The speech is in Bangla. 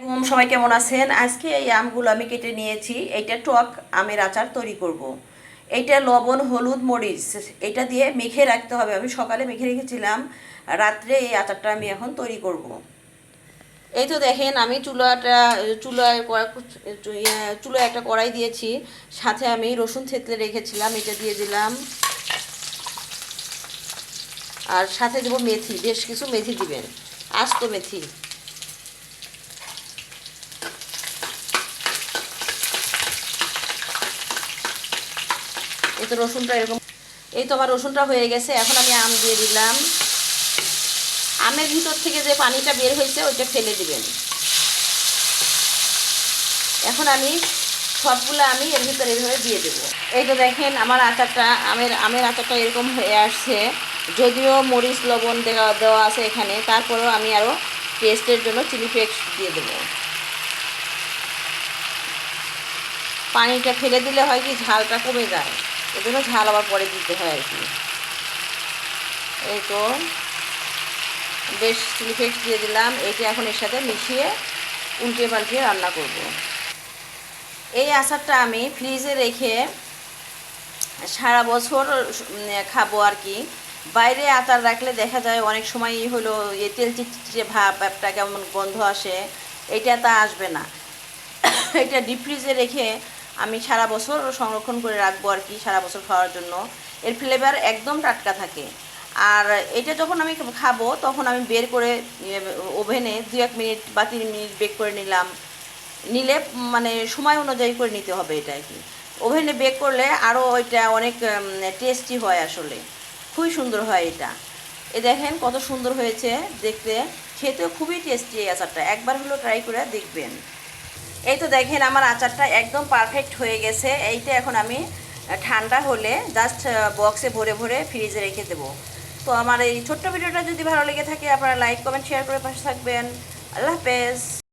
আসসালামু সবাই কেমন আছেন? আজকে এই আমগুলো আমি কেটে নিয়েছি। এইটা টক আমের আচার তৈরি করব। এইটা লবণ হলুদ মরিচ এটা দিয়ে মেখে রাখতে হবে। আমি সকালে মেখে রেখেছিলাম। রাত্রে এই আচারটা আমি এখন তৈরি করব। এই তো দেখেন আমি চুলাটা চুলায় ইয়ে, চুলায় একটা কড়াই দিয়েছি। সাথে আমি রসুন থেতলে রেখেছিলাম এটা দিয়ে দিলাম। আর সাথে দেবো মেথি বেশ কিছু মেথি দিবেন। আস্ত মেথি। এই তো রসুনটা এরকম এই তো আমার রসুনটা হয়ে গেছে, এখন আমি আম দিয়ে দিলাম। আমের ভিতর থেকে যে পানিটা বের হয়েছে, ওইটা ফেলে দিবেন। এখন আমি সবগুলো আমি এর ভিতরে এইভাবে দিয়ে দেবো। এই তো দেখেন, আমার আচারটা, আমের আমের আচারটা এরকম হয়ে আসছে। যদিও মরিচ, লবণ দেওয়া দেওয়া আছে এখানে, তারপরেও আমি আরও টেস্টের জন্য চিলি ফ্লেক্স দিয়ে দেবো। পানিটা ফেলে দিলে হয় কি, ঝালটা কমে যায়। এই জন্য ঝাল আবার পরে দিতে হয় আর কি। এই তো বেশ চিলি ফ্লেক্স দিয়ে দিলাম এটা এখন এর সাথে মিশিয়ে উল্টে পাল্টিয়ে রান্না করব। এই আচারটা আমি ফ্রিজে রেখে সারা বছর খাব আর কি। বাইরে আচার রাখলে দেখা যায় অনেক সময় হলো এ তেল চিটচিটে ভাব একটা কেমন গন্ধ আসে এটা তা আসবে না। এটা ডিপ ফ্রিজে রেখে আমি সারা বছর সংরক্ষণ করে রাখব আর কি সারা বছর খাওয়ার জন্য। এর ফ্লেভার একদম টাটকা থাকে। আর এটা যখন আমি খাব, তখন আমি বের করে ওভেনে দু এক মিনিট বা তিন মিনিট বেক করে নিলাম। নিলে মানে সময় অনুযায়ী করে নিতে হবে এটা আর কি। ওভেনে বেক করলে আরও ওইটা অনেক টেস্টি হয় আসলে। খুবই সুন্দর হয় এটা। এ দেখেন কত সুন্দর হয়েছে দেখতে। খেতেও খুবই টেস্টি এই আচারটা। একবার হলো ট্রাই করে দেখবেন। এই তো দেখেন আমার আচারটা একদম পারফেক্ট হয়ে গেছে। এইটা এখন আমি ঠান্ডা হলে জাস্ট বক্সে ভরে ভরে ফ্রিজে রেখে দেবো। তো আমার এই ছোট্ট ভিডিওটা যদি ভালো লেগে থাকে, আপনারা লাইক কমেন্ট শেয়ার করে পাশে থাকবেন। আল্লাহ হাফেজ।